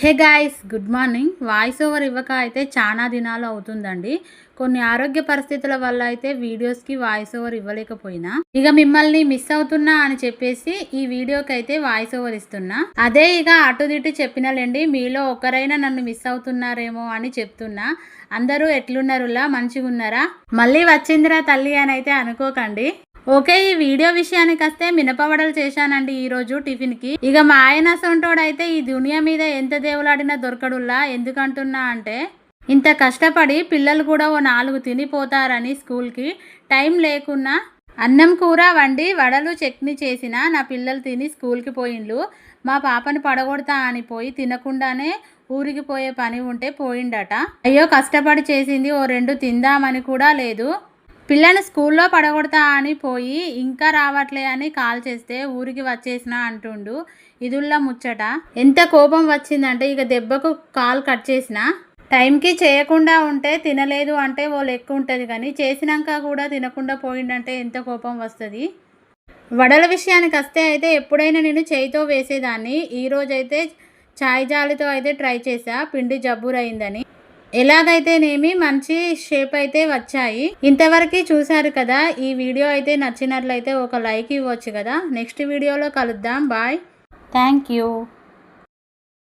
Hey guys good morning. Voice over ఇవ్వక అయితే చాలా దినాలు అవుతుందండి. కొన్ని ఆరోగ్య పరిస్థితుల వల్ల అయితే వీడియోస్కి వాయిస్ ఓవర్ ఇవ్వలేకపోయినా. ఇక మిమ్మల్ని మిస్ అవుతున్నా అని చెప్పేసి ఈ వీడియోకి అయితే వాయిస్ ఓవర్ ఇస్తున్నా. అదే ఇక అటు దిటు చెప్పినలేండి మీలో ఒకరైనా నన్ను మిస్ అవుతున్నారేమో అని చెప్తున్నా. అందరూ ఎట్లున్నారులా? మంచిగా ఉన్నారా మళ్ళీ వచ్చిందిరా తల్లి అని అయితే అనుకోకండి. ఓకే ఈ వీడియో విషయానికి వస్తే మినపవడలు చేశానండి ఈరోజు టిఫిన్కి. ఇక మా ఆయన సొంటోడైతే ఈ దునియా మీద ఎంత దేవులాడినా దొరకడుల్లా ఎందుకంటున్నా అంటే ఇంత కష్టపడి పిల్లలు కూడా ఓ నాలుగు తినిపోతారని స్కూల్కి టైం లేకున్నా అన్నం కూర వండి వడలు చట్నీ చేసిన నా పిల్లలు తిని స్కూల్కి పోయిండ్లు. మా పాపని పడగొడతా అని పోయి తినకుండానే ఊరికి పోయే పని ఉంటే పోయిండట. అయ్యో కష్టపడి చేసింది ఓ రెండు తిందామని కూడా లేదు. పిల్లని స్కూల్లో పడగొడతా అని పోయి ఇంకా రావట్లే అని కాల్ చేస్తే ఊరికి వచ్చేసిన అంటుండు. ఇదుల్లా ముచ్చట. ఎంత కోపం వచ్చిందంటే ఇక దెబ్బకు కాల్ కట్ చేసిన. టైంకి చేయకుండా ఉంటే తినలేదు అంటే ఓ లెక్క ఉంటుంది కానీ చేసినాక కూడా తినకుండా పోయిందంటే ఎంత కోపం వస్తుంది. వడల విషయానికి వస్తే అయితే ఎప్పుడైనా నేను చేయితో వేసేదాన్ని. ఈరోజైతే చాయ్ జాలితో అయితే ట్రై చేసా పిండి జబ్బురైందని ఎలాగైతేనేమి మంచి షేప్ అయితే వచ్చాయి. ఇంతవరకు చూశారు కదా ఈ వీడియో అయితే నచ్చినట్లయితే ఒక లైక్ ఇవ్వచ్చు కదా. నెక్స్ట్ వీడియోలో కలుద్దాం. Bye thank you